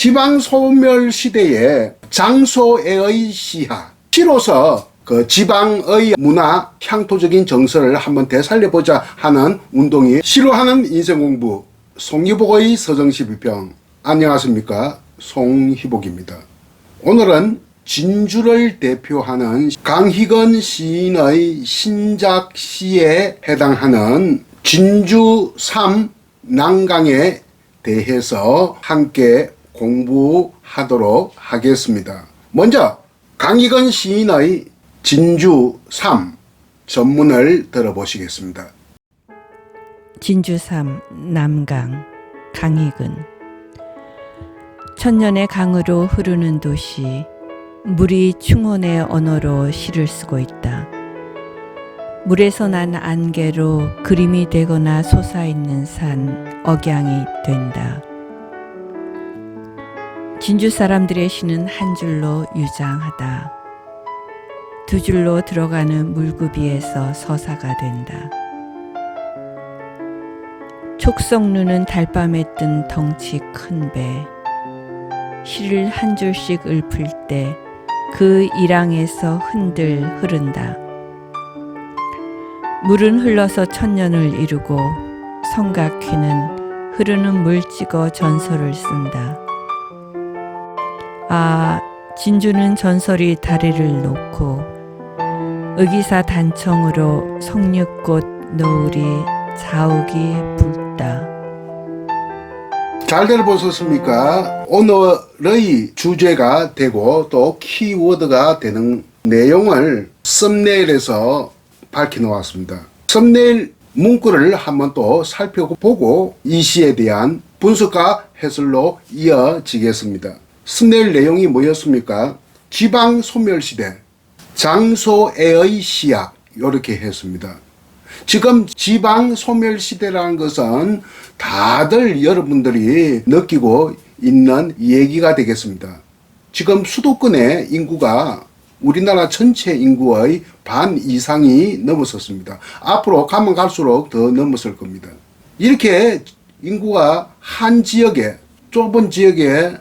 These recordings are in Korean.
지방 소멸 시대에 장소의 시하 시로서 그 지방의 문화 향토적인 정서를 한번 되살려보자 하는 운동이 시로하는 인생 공부 송희복의 서정시 비평 안녕하십니까 송희복입니다. 오늘은 진주를 대표하는 강희건 시인의 신작 시에 해당하는 진주 3 난강에 대해서 함께 공부하도록 하겠습니다. 먼저 강희건 시인의 진주 3 전문을 들어보시겠습니다. 진주삼 남강 강익은 천년의 강으로 흐르는 도시 물이 충원의 언어로 시를 쓰고 있다. 물에서 난 안개로 그림이 되거나 솟아있는 산 억양이 된다. 진주 사람들의 시는 한 줄로 유장하다. 두 줄로 들어가는 물구비에서 서사가 된다. 촉성루는 달밤에 뜬 덩치 큰 배. 시를 한 줄씩 읊을 때 그 일항에서 흔들 흐른다. 물은 흘러서 천년을 이루고 성각휘는 흐르는 물 찍어 전설을 쓴다. 아, 진주는 전설이 다리를 놓고 의기사 단청으로 성육꽃 노을이 자욱이 붉다. 잘 들어보셨습니까? 오늘의 주제가 되고 또 키워드가 되는 내용을 썸네일에서 밝혀 놓았습니다. 썸네일 문구를 한번 또 살펴보고 이 시에 대한 분석과 해설로 이어지겠습니다. 썸네일 내용이 뭐였습니까? 지방 소멸시대, 장소애의 시약 이렇게 했습니다. 지금 지방 소멸 시대라는 것은 다들 여러분들이 느끼고 있는 얘기가 되겠습니다. 지금 수도권의 인구가 우리나라 전체 인구의 반 이상이 넘었었습니다. 앞으로 가면 갈수록 더 넘었을 겁니다. 이렇게 인구가 한 지역에 좁은 지역에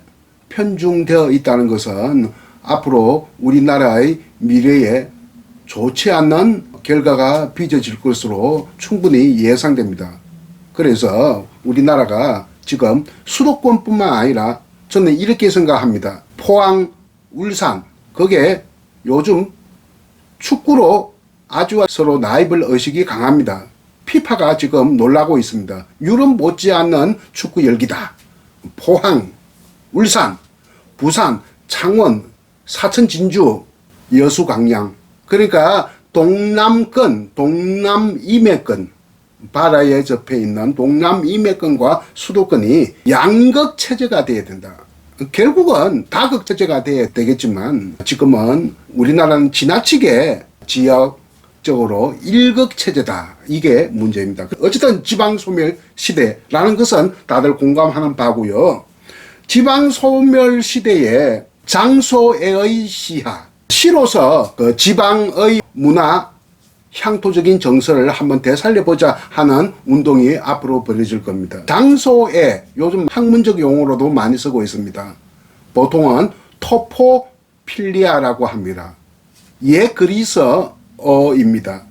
편중되어 있다는 것은 앞으로 우리나라의 미래에 좋지 않는 결과가 빚어질 것으로 충분히 예상됩니다. 그래서 우리나라가 지금 수도권뿐만 아니라 저는 이렇게 생각합니다. 포항, 울산, 거기에 요즘 축구로 아주 서로 나이벌 의식이 강합니다. 피파가 지금 놀라고 있습니다. 유럽 못지않는 축구 열기다. 포항, 울산, 부산, 창원, 사천 진주, 여수 강양. 그러니까 동남권, 동남임해권, 바다에 접해 있는 동남임해권과 수도권이 양극 체제가 돼야 된다. 결국은 다극 체제가 돼야 되겠지만 지금은 우리나라는 지나치게 지역적으로 일극 체제다. 이게 문제입니다. 어쨌든 지방 소멸 시대라는 것은 다들 공감하는 바고요. 지방 소멸 시대에 장소의 시하 시로서 그 지방의 문화 향토적인 정서를 한번 되살려보자 하는 운동이 앞으로 벌어질 겁니다. 장소에 요즘 학문적 용어로도 많이 쓰고 있습니다. 보통은 토포필리아라고 합니다. 예 그리스어입니다.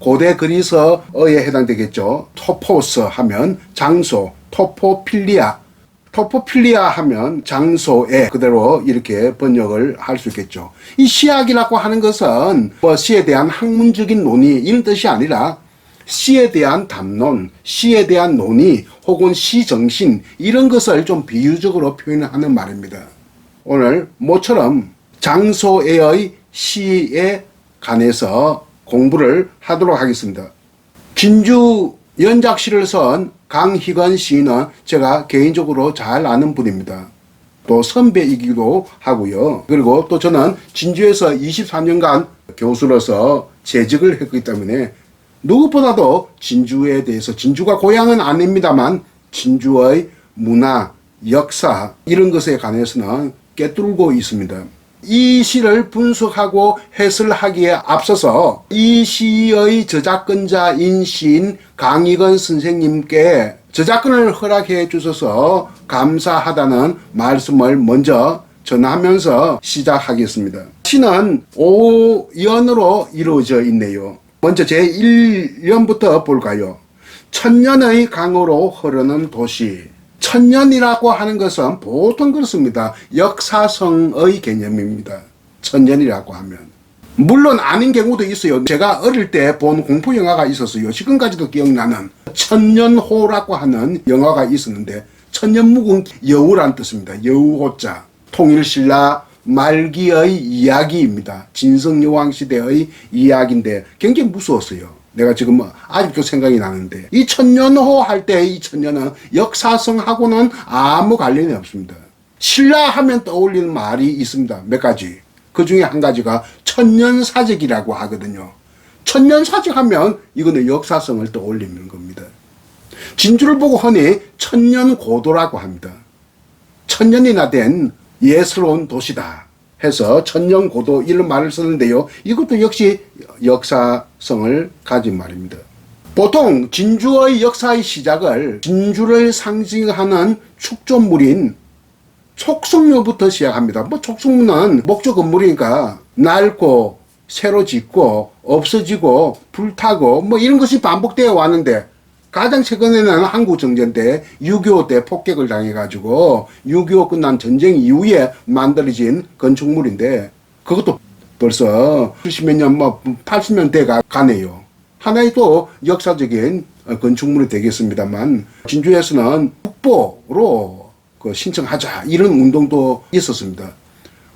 고대 그리스어에 해당되겠죠. 토포스 하면 장소, 토포필리아 토포필리아 하면 장소에 그대로 이렇게 번역을 할 수 있겠죠. 이 시학이라고 하는 것은 뭐 시에 대한 학문적인 논의 이런 뜻이 아니라 시에 대한 담론, 시에 대한 논의 혹은 시 정신 이런 것을 좀 비유적으로 표현하는 말입니다. 오늘 모처럼 장소의 시에 관해서 공부를 하도록 하겠습니다. 진주 연작시를 쓴 강희건 시인은 제가 개인적으로 잘 아는 분입니다. 또 선배이기도 하고요. 그리고 또 저는 진주에서 23년간 교수로서 재직을 했기 때문에 누구보다도 진주에 대해서 진주가 고향은 아닙니다만 진주의 문화, 역사 이런 것에 관해서는 꿰뚫고 있습니다. 이 시를 분석하고 해설하기에 앞서서 이 시의 저작권자인 시인 강익원 선생님께 저작권을 허락해 주셔서 감사하다는 말씀을 먼저 전하면서 시작하겠습니다. 시는 5연으로 이루어져 있네요. 먼저 제 1년부터 볼까요? 천년의 강으로 흐르는 도시. 천년이라고 하는 것은 보통 그렇습니다. 역사성의 개념입니다. 천년이라고 하면. 물론 아닌 경우도 있어요. 제가 어릴 때 본 공포 영화가 있었어요. 지금까지도 기억나는 천년호라고 하는 영화가 있었는데 천년 묵은 여우란 뜻입니다. 여우호자. 통일신라 말기의 이야기입니다. 진성여왕 시대의 이야기인데 굉장히 무서웠어요. 내가 지금 뭐 아직도 생각이 나는데 이 천년호 할 때 이 천년은 역사성하고는 아무 관련이 없습니다. 신라 하면 떠올리는 말이 있습니다. 몇 가지. 그 중에 한 가지가 천년사적이라고 하거든요. 천년사적 하면 이거는 역사성을 떠올리는 겁니다. 진주를 보고 흔히 천년고도라고 합니다. 천년이나 된 예스러운 도시다 해서 천년고도 이런 말을 쓰는데요. 이것도 역시 역사성을 가진 말입니다. 보통 진주의 역사의 시작을 진주를 상징하는 축조물인 촉성묘부터 시작합니다. 뭐 촉성묘는 목조 건물이니까 낡고 새로 짓고 없어지고 불타고 뭐 이런 것이 반복되어 왔는데 가장 최근에는 한국 정전 때 6.25 때 폭격을 당해가지고 6.25 끝난 전쟁 이후에 만들어진 건축물인데 그것도 벌써 70몇 년, 뭐 80년 대가 가네요. 하나의 또 역사적인 어, 건축물이 되겠습니다만 진주에서는 국보로 그 신청하자 이런 운동도 있었습니다.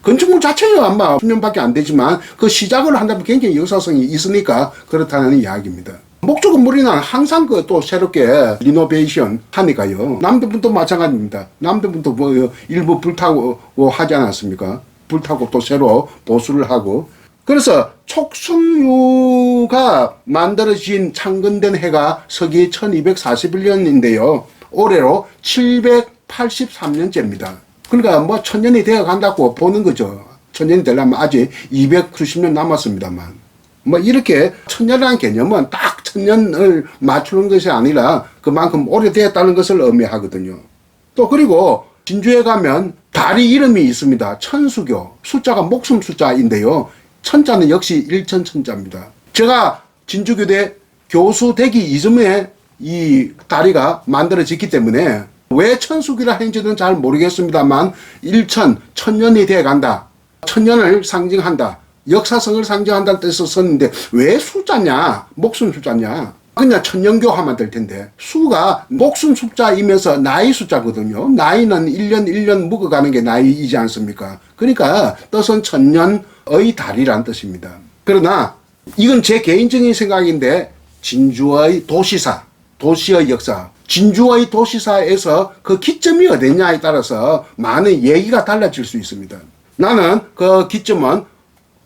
건축물 자체는 아마 10년밖에 안 되지만 그 시작을 한다면 굉장히 역사성이 있으니까 그렇다는 이야기입니다. 목조 건물이는 항상 그 또 새롭게 리노베이션 하니까요. 남대문도 마찬가지입니다. 남대문도 뭐 일부 불타고 하지 않았습니까? 불타고 또 새로 보수를 하고 그래서 촉성유가 만들어진 창건된 해가 서기 1241년인데요. 올해로 783년째입니다. 그러니까 뭐 천년이 되어 간다고 보는 거죠. 천년이 되려면 아직 290년 남았습니다만. 뭐 이렇게 천년이라는 개념은 딱 천년을 맞추는 것이 아니라 그만큼 오래되었다는 것을 의미하거든요. 또 그리고 진주에 가면 다리 이름이 있습니다. 천수교. 숫자가 목숨 숫자인데요. 천자는 역시 일천 천자입니다. 제가 진주교대 교수 되기 이전에 이 다리가 만들어졌기 때문에 왜 천수기라 하는지는 잘 모르겠습니다만 일천, 천년이 돼 간다. 천년을 상징한다. 역사성을 상징한다는 뜻을 썼는데 왜 숫자냐? 목숨 숫자냐? 그냥 천년교 하면 될 텐데 수가 목숨 숫자이면서 나이 숫자거든요. 나이는 1년 1년 묵어가는 게 나이이지 않습니까? 그러니까 뜻은 천년의 달이란 뜻입니다. 그러나 이건 제 개인적인 생각인데 진주의 도시사, 도시의 역사, 진주의 도시사에서 그 기점이 어디냐에 따라서 많은 얘기가 달라질 수 있습니다. 나는 그 기점은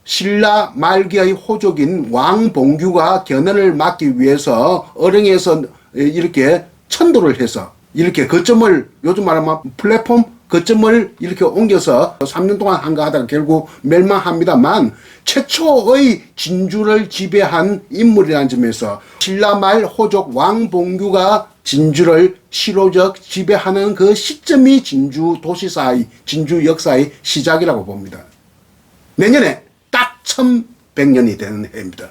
신라 말기의 호족인 왕봉규가 견해를 막기 위해서 어령에서 이렇게 천도를 해서 이렇게 거점을 요즘 말하면 플랫폼 거점을 이렇게 옮겨서 3년 동안 한가 하다가 결국 멸망합니다만 최초의 진주를 지배한 인물이라는 점에서 신라 말 호족 왕봉규가 진주를 실효적 지배하는 그 시점이 진주 도시사의 진주 역사의 시작이라고 봅니다. 내년에 딱 1100년이 되는 해입니다.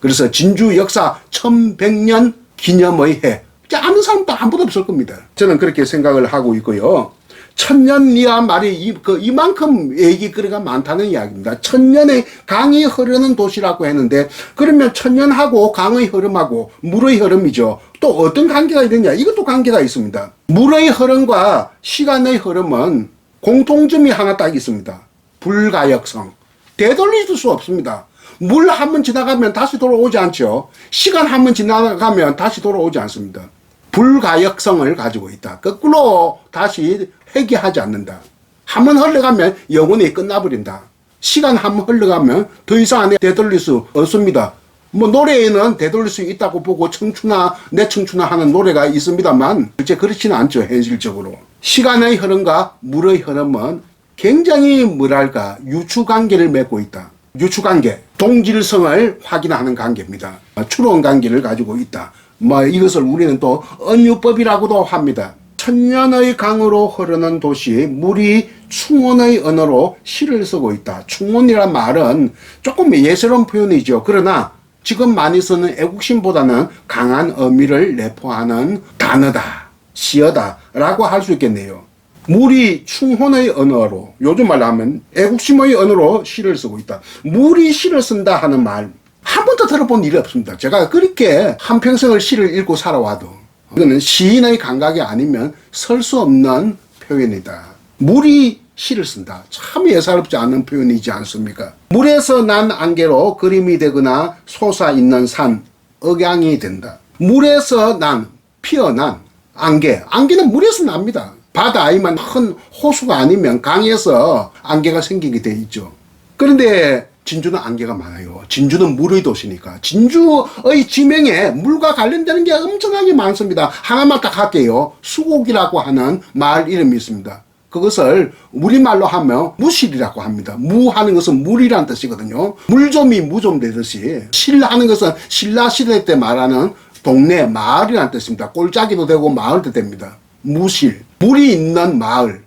그래서 진주 역사 1100년 기념의 해. 아는 사람도 아무도 없을 겁니다. 저는 그렇게 생각을 하고 있고요. 천년이란 말이 이, 그 이만큼 얘기거리가 많다는 이야기입니다. 천년의 강이 흐르는 도시라고 했는데 그러면 천년하고 강의 흐름하고 물의 흐름이죠. 또 어떤 관계가 있느냐? 이것도 관계가 있습니다. 물의 흐름과 시간의 흐름은 공통점이 하나 딱 있습니다. 불가역성. 되돌릴 수 없습니다. 물 한 번 지나가면 다시 돌아오지 않죠. 시간 한 번 지나가면 다시 돌아오지 않습니다. 불가역성을 가지고 있다. 거꾸로 다시 회귀하지 않는다. 한 번 흘러가면 영원히 끝나버린다. 시간 한 번 흘러가면 더 이상 안에 되돌릴 수 없습니다. 뭐 노래에는 되돌릴 수 있다고 보고 청춘아 내 청춘아 하는 노래가 있습니다만 실제 그렇지는 않죠 현실적으로 시간의 흐름과 물의 흐름은 굉장히 뭐랄까 유추관계를 맺고 있다. 유추관계, 동질성을 확인하는 관계입니다. 추론 관계를 가지고 있다. 뭐 이것을 우리는 또 언유법이라고도 합니다. 천년의 강으로 흐르는 도시 물이 충원의 언어로 시를 쓰고 있다. 충원이란 말은 조금 예스러운 표현이죠. 그러나 지금 많이 쓰는 애국심보다는 강한 의미를 내포하는 단어다, 시어다라고 할 수 있겠네요. 물이 충혼의 언어로 요즘 말로 하면 애국심의 언어로 시를 쓰고 있다. 물이 시를 쓴다 하는 말 한 번도 들어본 일이 없습니다. 제가 그렇게 한평생을 시를 읽고 살아와도 이거는 시인의 감각이 아니면 설 수 없는 표현이다. 물이 시를 쓴다. 참 예사롭지 않은 표현이지 않습니까? 물에서 난 안개로 그림이 되거나 솟아 있는 산, 억양이 된다. 물에서 난, 피어난 안개. 안개는 물에서 납니다. 바다 아니면 큰 호수가 아니면 강에서 안개가 생기게 돼 있죠. 그런데 진주는 안개가 많아요. 진주는 물의 도시니까. 진주의 지명에 물과 관련되는 게 엄청나게 많습니다. 하나만 딱 할게요. 수곡이라고 하는 말 이름이 있습니다. 그것을 우리말로 하면 무실이라고 합니다. 무 하는 것은 물이란 뜻이거든요. 물좀이 무좀 되듯이 실 하는 것은 신라 시대 때 말하는 동네 마을이란 뜻입니다. 꼴짜기도 되고 마을도 됩니다. 무실 물이 있는 마을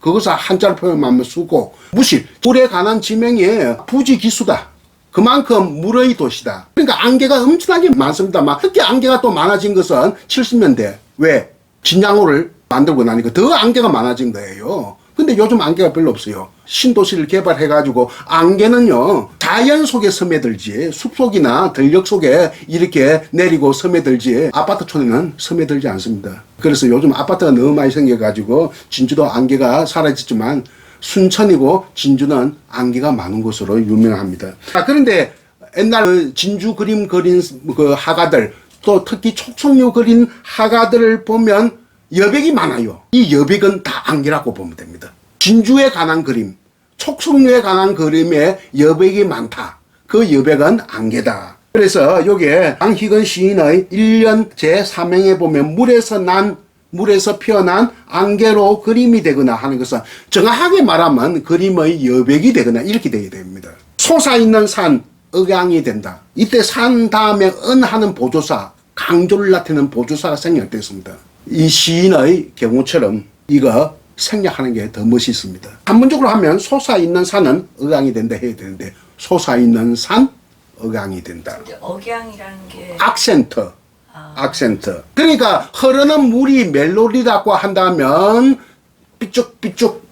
그것을 한자로 표현하면 수고 무실 물에 관한 지명이 부지기수다. 그만큼 물의 도시다. 그러니까 안개가 엄청나게 많습니다만 특히 안개가 또 많아진 것은 70년대 왜 진양호를 만들고 나니까 더 안개가 많아진 거예요. 근데 요즘 안개가 별로 없어요. 신도시를 개발해가지고 안개는요 자연 속에 스며들지 숲속이나 들녘 속에 이렇게 내리고 스며들지 아파트촌에는 스며들지 않습니다. 그래서 요즘 아파트가 너무 많이 생겨가지고 진주도 안개가 사라졌지만 순천이고 진주는 안개가 많은 곳으로 유명합니다. 아, 그런데 옛날 그 진주 그림 그린 그 화가들 또 특히 촉성류 그린 화가들을 보면 여백이 많아요. 이 여백은 다 안개라고 보면 됩니다. 진주에 관한 그림, 촉성류에 관한 그림에 여백이 많다. 그 여백은 안개다. 그래서 요게 강희근 시인의 1년 제3행에 보면 물에서 난 물에서 피어난 안개로 그림이 되거나 하는 것은 정확하게 말하면 그림의 여백이 되거나 이렇게 되어야 됩니다. 솟아 있는 산, 억양이 된다. 이때 산 다음에 은 하는 보조사, 강조를 나타내는 보조사가 생략됐습니다. 이 시인의 경우처럼 이거 생략하는 게 더 멋있습니다. 한문적으로 하면 솟아있는 산은 억양이 된다 해야 되는데 솟아있는 산, 억양이 된다. 억양이라는 게 악센트. 악센트. 그러니까 흐르는 물이 멜로디라고 한다면 삐쭉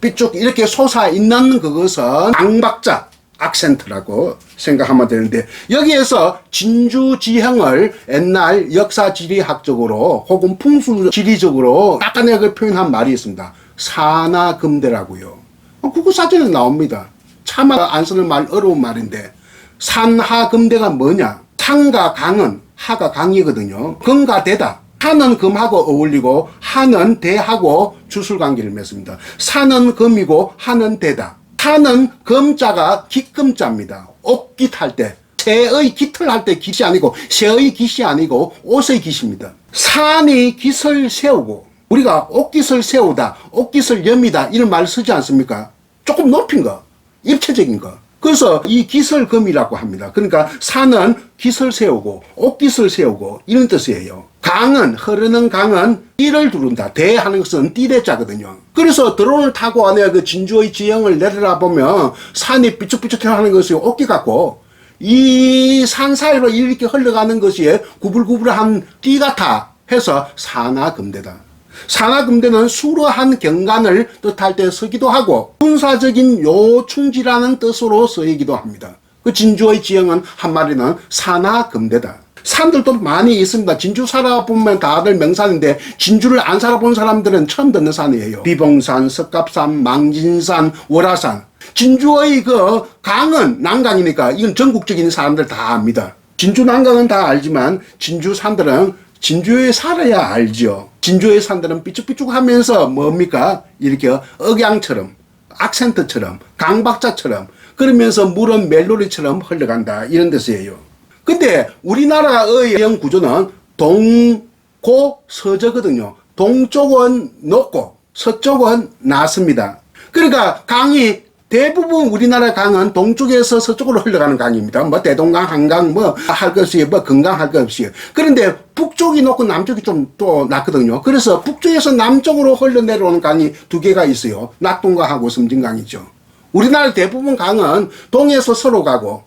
삐쭉 이렇게 솟아 있는 그것은 강박자 악센트라고 생각하면 되는데 여기에서 진주 지형을 옛날 역사 지리학적으로 혹은 풍수 지리적으로 깎아내게 표현한 말이 있습니다. 산하금대라고요. 어, 그거 사전에 나옵니다. 차마 안 쓰는 말 어려운 말인데 산하금대가 뭐냐? 산과 강은 하가 강이거든요. 금과 대다. 하는 금하고 어울리고 하는 대하고 주술관계를 맺습니다. 산은 금이고 하는 대다. 산은 금자가 기금자입니다. 옷깃 할 때. 새의 깃을 할 때 깃이 아니고 새의 깃이 아니고 옷의 깃입니다. 산이 깃을 세우고 우리가 옷깃을 세우다, 옷깃을 염이다 이런 말 쓰지 않습니까? 조금 높인 거, 입체적인 거. 그래서 이 기설금이라고 합니다. 그러니까 산은 기설 세우고 옷깃을 세우고 이런 뜻이에요. 강은 흐르는 강은 띠를 두른다. 대하는 것은 띠대자거든요. 그래서 드론을 타고 안에 그 진주의 지형을 내려다 보면 산이 삐쭉삐쭉하는 것이 옷깃 같고 이 산 사이로 이렇게 흘러가는 것이 구불구불한 띠 같아 해서 산하금대다. 산하금대는 수러한 경관을 뜻할 때 쓰기도 하고 군사적인 요충지라는 뜻으로 쓰이기도 합니다. 그 진주의 지형은 한마디는 산하금대다. 산들도 많이 있습니다. 진주 살아보면 다들 명산인데 진주를 안 살아본 사람들은 처음 듣는 산이에요. 비봉산, 석갑산, 망진산, 월화산. 진주의 그 강은 난강이니까 이건 전국적인 사람들 다 압니다. 진주 난강은 다 알지만 진주 산들은 진주에 살아야 알죠. 진주의 산들은 삐쭉삐쭉하면서 뭡니까? 이렇게 억양처럼, 악센트처럼, 강박자처럼 그러면서 물은 멜로디처럼 흘러간다 이런 뜻이에요. 근데 우리나라의 영 구조는 동 고 서저거든요. 동쪽은 높고 서쪽은 낮습니다. 그러니까 강이 대부분 우리나라 강은 동쪽에서 서쪽으로 흘러가는 강입니다. 뭐 대동강, 한강 뭐 할 것 없이 뭐 건강 할 것 없이. 그런데 북쪽이 높고 남쪽이 좀 또 낮거든요. 그래서 북쪽에서 남쪽으로 흘러내려오는 강이 두 개가 있어요. 낙동강하고 섬진강이죠. 우리나라 대부분 강은 동에서 서로 가고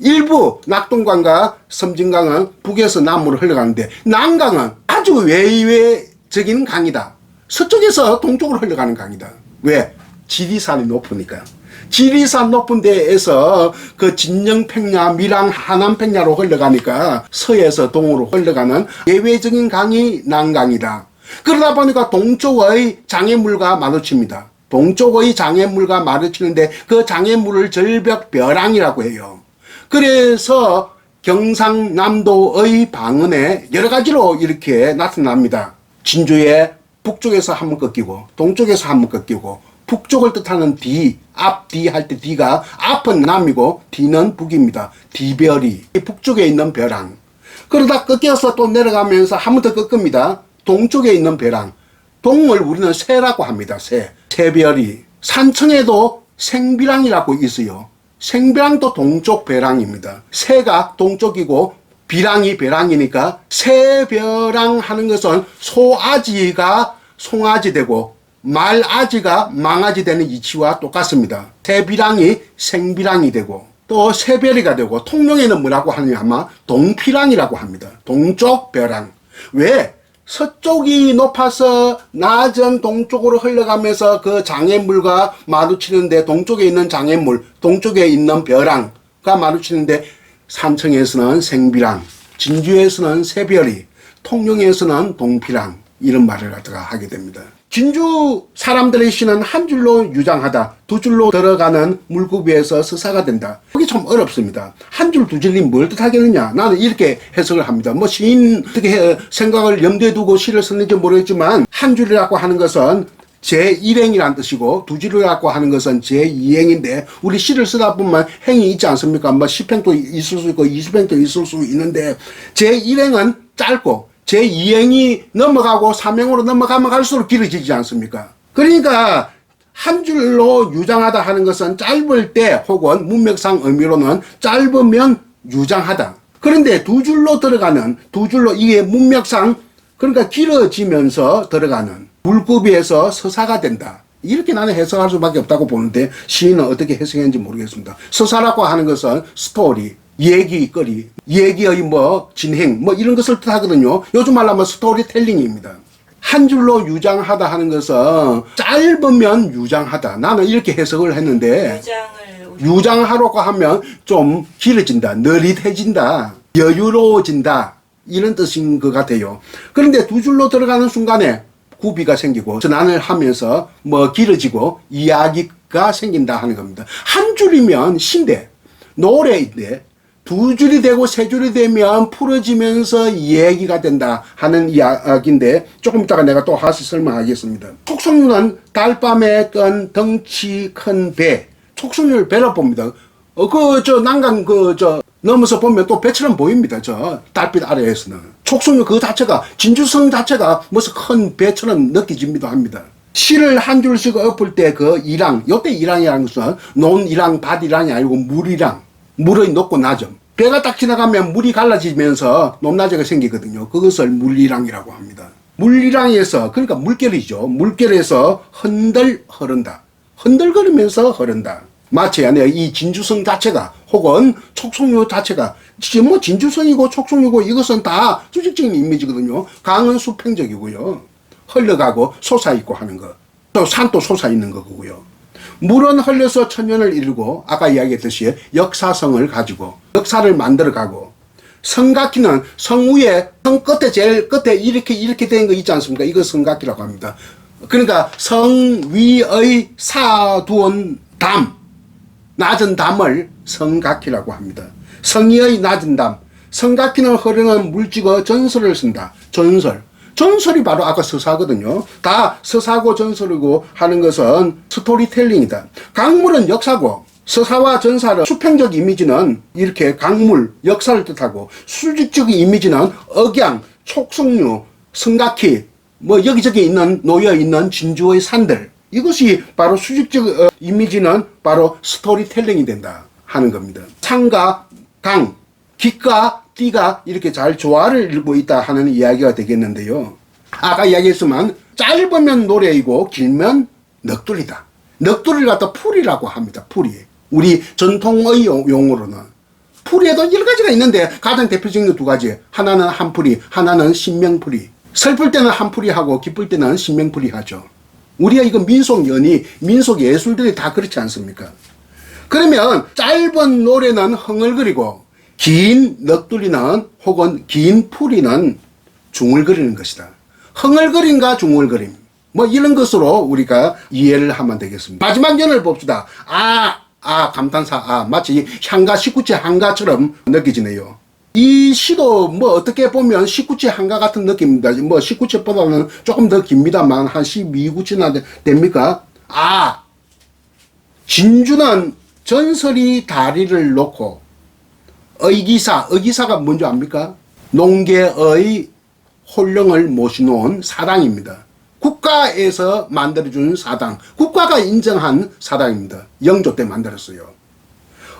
일부 낙동강과 섬진강은 북에서 남으로 흘러가는데 남강은 아주 외외적인 강이다. 서쪽에서 동쪽으로 흘러가는 강이다. 왜? 지리산이 높으니까. 지리산 높은 데에서 그 진영평야, 밀양, 하남평야로 흘러가니까 서에서 동으로 흘러가는 예외적인 강이 남강이다. 그러다 보니까 동쪽의 장애물과 마주칩니다. 동쪽의 장애물과 마주치는데 그 장애물을 절벽 벼랑이라고 해요. 그래서 경상남도의 방언에 여러 가지로 이렇게 나타납니다. 진주의 북쪽에서 한 번 꺾이고 동쪽에서 한 번 꺾이고 북쪽을 뜻하는 뒤, 앞, 뒤할때 뒤가 앞은 남이고 뒤는 북입니다. 뒤별이 북쪽에 있는 벼랑. 그러다 꺾여서 또 내려가면서 한 번 더 꺾습니다. 동쪽에 있는 벼랑. 동을 우리는 새라고 합니다. 새. 새별이. 산청에도 생비랑이라고 있어요. 생비랑도 동쪽 벼랑입니다. 새가 동쪽이고 비랑이 벼랑이니까 새벼랑 하는 것은 소아지가 송아지 되고 말아지가 망아지 되는 이치와 똑같습니다. 새비랑이 생비랑이 되고 또 새별이가 되고 통영에는 뭐라고 하느냐 아마 동피랑이라고 합니다. 동쪽 벼랑. 왜? 서쪽이 높아서 낮은 동쪽으로 흘러가면서 그 장애물과 마주치는데 동쪽에 있는 장애물, 동쪽에 있는 벼랑과 마주치는데 산청에서는 생비랑, 진주에서는 새별이, 통영에서는 동피랑 이런 말을 갖다가 하게 됩니다. 진주 사람들의 시는 한 줄로 유장하다, 두 줄로 들어가는 물구비에서 서사가 된다. 그게 참 어렵습니다. 한 줄, 두 줄이 뭘 뜻하겠느냐? 나는 이렇게 해석을 합니다. 뭐 시인 어떻게 해- 생각을 염두에 두고 시를 썼는지 모르겠지만 한 줄이라고 하는 것은 제1행이란 뜻이고 두 줄이라고 하는 것은 제2행인데 우리 시를 쓰다 보면 행이 있지 않습니까? 뭐 10행도 있을 수 있고 20행도 있을 수 있는데 제1행은 짧고 제2행이 넘어가고 3행으로 넘어가면 갈수록 길어지지 않습니까? 그러니까 한 줄로 유장하다 하는 것은 짧을 때 혹은 문맥상 의미로는 짧으면 유장하다. 그런데 두 줄로 들어가는 두 줄로 이게 문맥상 그러니까 길어지면서 들어가는 물고비에서 서사가 된다. 이렇게 나는 해석할 수밖에 없다고 보는데 시인은 어떻게 해석했는지 모르겠습니다. 서사라고 하는 것은 스토리, 얘기거리, 얘기의 뭐 진행 뭐 이런 것을 뜻하거든요. 요즘 말로 하면 스토리텔링입니다. 한 줄로 유장하다 하는 것은 짧으면 유장하다. 나는 이렇게 해석을 했는데 유장을 유장하려고 하면 좀 길어진다, 느릿해진다, 여유로워진다 이런 뜻인 것 같아요. 그런데 두 줄로 들어가는 순간에 구비가 생기고 전환을 하면서 뭐 길어지고 이야기가 생긴다 하는 겁니다. 한 줄이면 신데 노래인데 두 줄이 되고 세 줄이 되면 풀어지면서 얘기가 된다 하는 이야기인데 조금 이따가 내가 또 다시 설명하겠습니다. 촉성류는 달밤에 끈 덩치 큰 배, 촉성류를 배로 봅니다. 어, 그, 저, 난간, 그, 저, 넘어서 보면 또 배처럼 보입니다. 저, 달빛 아래에서는. 촉성류 그 자체가, 진주성 자체가 무슨 큰 배처럼 느껴집니다 합니다. 시를 한 줄씩 엎을 때 그 이랑, 요때 이랑이라는 것은 논이랑, 밭이랑이 아니고 물이랑, 물의 높고 낮음. 배가 딱 지나가면 물이 갈라지면서 높낮이가 생기거든요. 그것을 물이랑이라고 합니다. 물이랑에서, 그러니까 물결이죠. 물결에서 흔들 흐른다. 흔들거리면서 흐른다. 마치 안에 이 진주성 자체가 혹은 촉송류 자체가 지금 뭐 진주성이고 촉송류고 이것은 다 수직적인 이미지거든요. 강은 수평적이고요. 흘러가고 솟아있고 하는 거. 또 산도 솟아있는 거고요. 물은 흘려서 천년을 이루고 아까 이야기했듯이 역사성을 가지고 역사를 만들어가고 성각기는 성 위에 성 끝에 제일 끝에 이렇게 이렇게 된 거 있지 않습니까? 이거 성각기라고 합니다. 그러니까 성 위의 사두원 담 낮은 담을 성각기라고 합니다. 성의의 낮은 담. 성각기는 흐르는 물질과 전설을 쓴다. 전설. 전설이 바로 아까 서사거든요. 다 서사고 전설이고 하는 것은 스토리텔링이다. 강물은 역사고 서사와 전사의 수평적 이미지는 이렇게 강물, 역사를 뜻하고 수직적 이미지는 억양, 촉성류, 성각희, 뭐 여기저기 있는 놓여 있는 진주의 산들 이것이 바로 수직적 어, 이미지는 바로 스토리텔링이 된다 하는 겁니다. 창과 강, 기과 띠가 이렇게 잘 조화를 이루고 있다 하는 이야기가 되겠는데요. 아까 이야기했지만 짧으면 노래이고 길면 넋두리다. 넋두리를 갖다 풀이라고 합니다. 풀이. 우리 전통의 용- 용어로는 풀이에도 여러 가지가 있는데 가장 대표적인 게두 가지. 하나는 한풀이, 하나는 신명풀이. 슬플 때는 한풀이 하고 기쁠 때는 신명풀이 하죠. 우리가 이거 민속 연희, 민속 예술들이 다 그렇지 않습니까? 그러면 짧은 노래는 흥얼거리고 긴 넋두리는 혹은 긴 풀이는 중얼거리는 것이다. 흥얼거림과 중얼거림. 뭐 이런 것으로 우리가 이해를 하면 되겠습니다. 마지막 연을 봅시다. 아, 아, 감탄사, 아, 마치 향가, 식구째 한가처럼 느껴지네요. 이 시도 뭐 어떻게 보면 식구째 한가 같은 느낌입니다. 뭐 식구째보다는 조금 더 깁니다만 한 12구째나 됩니까? 아, 진주는 전설이 다리를 놓고 의기사, 의기사가 뭔지 압니까? 농계의 홀령을 모셔놓은 사당입니다. 국가에서 만들어준 사당, 국가가 인정한 사당입니다. 영조 때 만들었어요.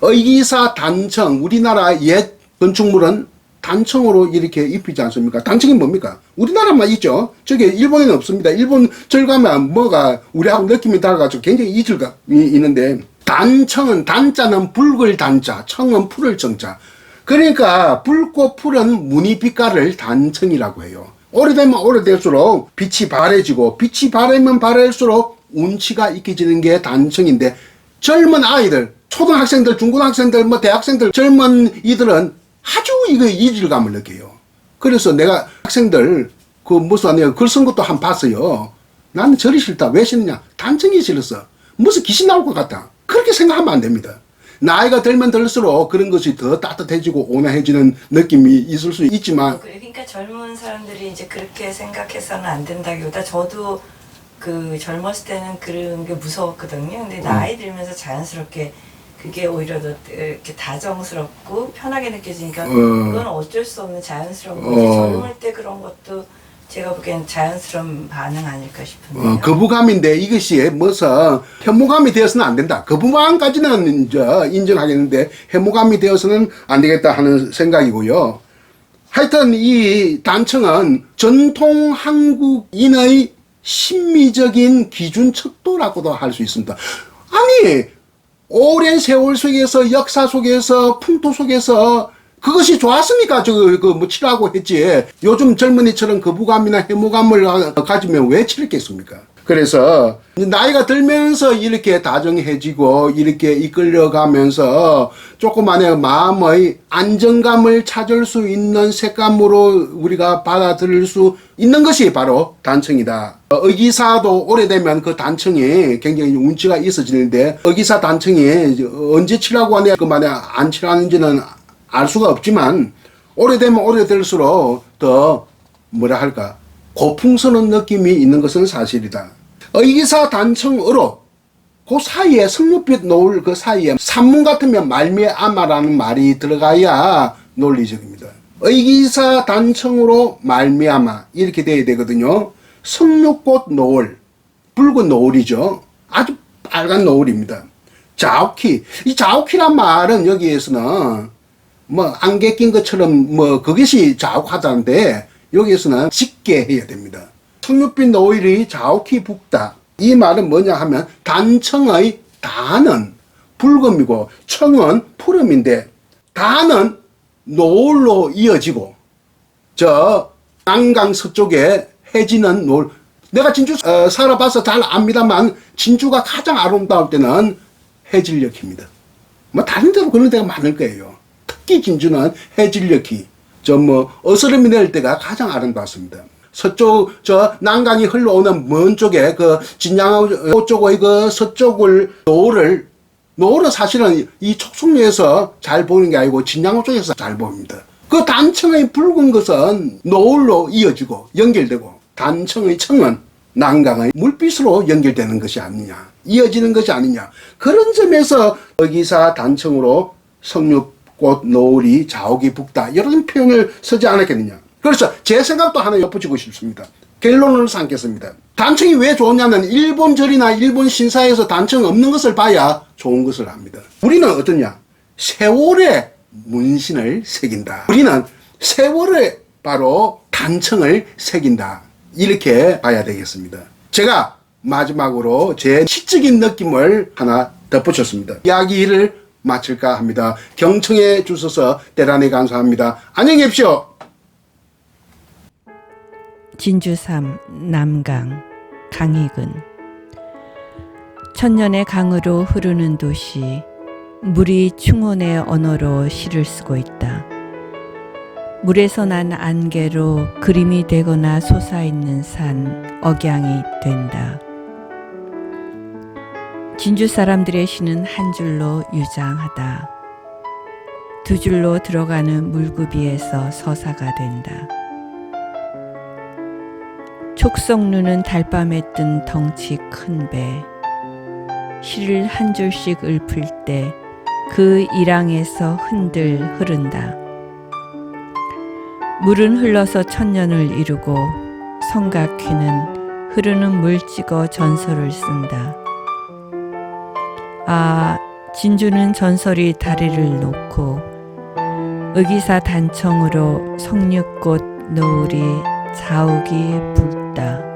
의기사 단청, 우리나라 옛 건축물은 단청으로 이렇게 입히지 않습니까? 단청이 뭡니까? 우리나라만 있죠. 저게 일본에는 없습니다. 일본 절 가면 뭐가 우리하고 느낌이 달라가지고 굉장히 이질감이 있는데 단청은 단자는 붉을 단자, 청은 푸를 청자. 그러니까 붉고 푸른 무늬 빛깔을 단청이라고 해요. 오래되면 오래될수록 빛이 바래지고 빛이 바래면 바랄수록 운치가 있게지는 게 단청인데 젊은 아이들, 초등학생들, 중고등학생들, 뭐 대학생들, 젊은 이들은 아주 이거 이질감을 느껴요. 그래서 내가 학생들 그 무슨 내가 글 쓴 것도 한번 봤어요. 나는 저리 싫다. 왜 싫느냐? 단청이 싫었어. 무슨 귀신 나올 것 같다. 그렇게 생각하면 안 됩니다. 나이가 들면 들수록 그런 것이 더 따뜻해지고 온화해지는 느낌이 있을 수 있지만 그러니까 젊은 사람들이 이제 그렇게 생각해서는 안 된다기보다 저도 그 젊었을 때는 그런 게 무서웠거든요. 근데 나이 들면서 자연스럽게 그게 오히려 더 이렇게 다정스럽고 편하게 느껴지니까 어. 그건 어쩔 수 없는 자연스러운 거지. 어. 젊을 때 그런 것도 제가 보기엔 자연스러운 반응 아닐까 싶은데요. 어, 거부감인데 이것이 무슨 혐오감이 되어서는 안 된다. 거부감까지는 인정하겠는데 혐오감이 되어서는 안 되겠다 하는 생각이고요. 하여튼 이 단청은 전통 한국인의 심미적인 기준 척도라고도 할 수 있습니다. 아니 오랜 세월 속에서 역사 속에서 풍토 속에서 그것이 좋았으니까 저그뭐 치라고 했지. 요즘 젊은이처럼 거부감이나 해모감을 가- 가지면 왜 치렀겠습니까? 그래서 나이가 들면서 이렇게 다정해지고 이렇게 이끌려가면서 조그만의 마음의 안정감을 찾을 수 있는 색감으로 우리가 받아들일 수 있는 것이 바로 단청이다. 어, 의기사도 오래되면 그 단청이 굉장히 운치가 있어지는데 의기사 이제 언제 치라고 하냐 그 만에 안 치라는지는 알 수가 없지만 오래되면 오래될수록 더 뭐라 할까 고풍스러운 느낌이 있는 것은 사실이다. 의기사 단청으로 그 사이에 석류빛 노을 그 사이에 산문 같으면 말미암아라는 말이 들어가야 논리적입니다. 의기사 단청으로 말미암아 이렇게 돼야 되거든요. 석류꽃 노을 붉은 노을이죠. 아주 빨간 노을입니다. 자오키 이 자오키란 말은 여기에서는 뭐 안개 낀 것처럼 뭐 그것이 자욱하다는데 여기에서는 짙게 해야 됩니다. 석류빛 노을이 자욱히 붓다. 이 말은 뭐냐 하면 단청의 다는 붉음이고 청은 푸름인데 다는 노을로 이어지고 저 난강 서쪽에 해지는 노을 내가 진주 어, 살아봐서 잘 압니다만 진주가 가장 아름다울 때는 해질녘입니다. 뭐 다른 데도 그런 데가 많을 거예요. 특히 진주는 해질녘이 저 뭐 어스름이 낼 때가 가장 아름답습니다. 서쪽 저 난강이 흘러오는 먼 쪽에 그 진양호 쪽의 그 서쪽을 노을을 노을은 사실은 이 촉송리에서 잘 보이는 게 아니고 진양호 쪽에서 잘 보입니다. 그 단청의 붉은 것은 노을로 이어지고 연결되고 단청의 청은 난강의 물빛으로 연결되는 것이 아니냐 이어지는 것이 아니냐 그런 점에서 의기사 단청으로 석류 꽃 노을이 자욱이 붓다 이런 표현을 쓰지 않았겠느냐 그래서 제 생각도 하나 엿붙이고 싶습니다 결론을 삼겠습니다. 단청이 왜 좋냐면 일본 절이나 일본 신사에서 단청 없는 것을 봐야 좋은 것을 압니다. 우리는 어떠냐? 세월의 문신을 새긴다. 우리는 세월에 바로 단청을 새긴다. 이렇게 봐야 되겠습니다. 제가 마지막으로 제 시적인 느낌을 하나 덧붙였습니다. 이야기를 마칠까 합니다. 경청해 주셔서 대단히 감사합니다. 안녕히 계십시오. 진주삼 남강 강익은 천년의 강으로 흐르는 도시 물이 충원의 언어로 시를 쓰고 있다. 물에서 난 안개로 그림이 되거나 솟아있는 산 억양이 된다. 진주 사람들의 시는 한 줄로 유장하다. 두 줄로 들어가는 물구비에서 서사가 된다. 촉성루는 달밤에 뜬 덩치 큰 배. 시를 한 줄씩 읊을 때 그 일항에서 흔들 흐른다. 물은 흘러서 천년을 이루고 성각휘는 흐르는 물 찍어 전설을 쓴다. 아, 진주는 전설이 다리를 놓고 의기사 단청으로 석류꽃 노을이 자욱이 붉다.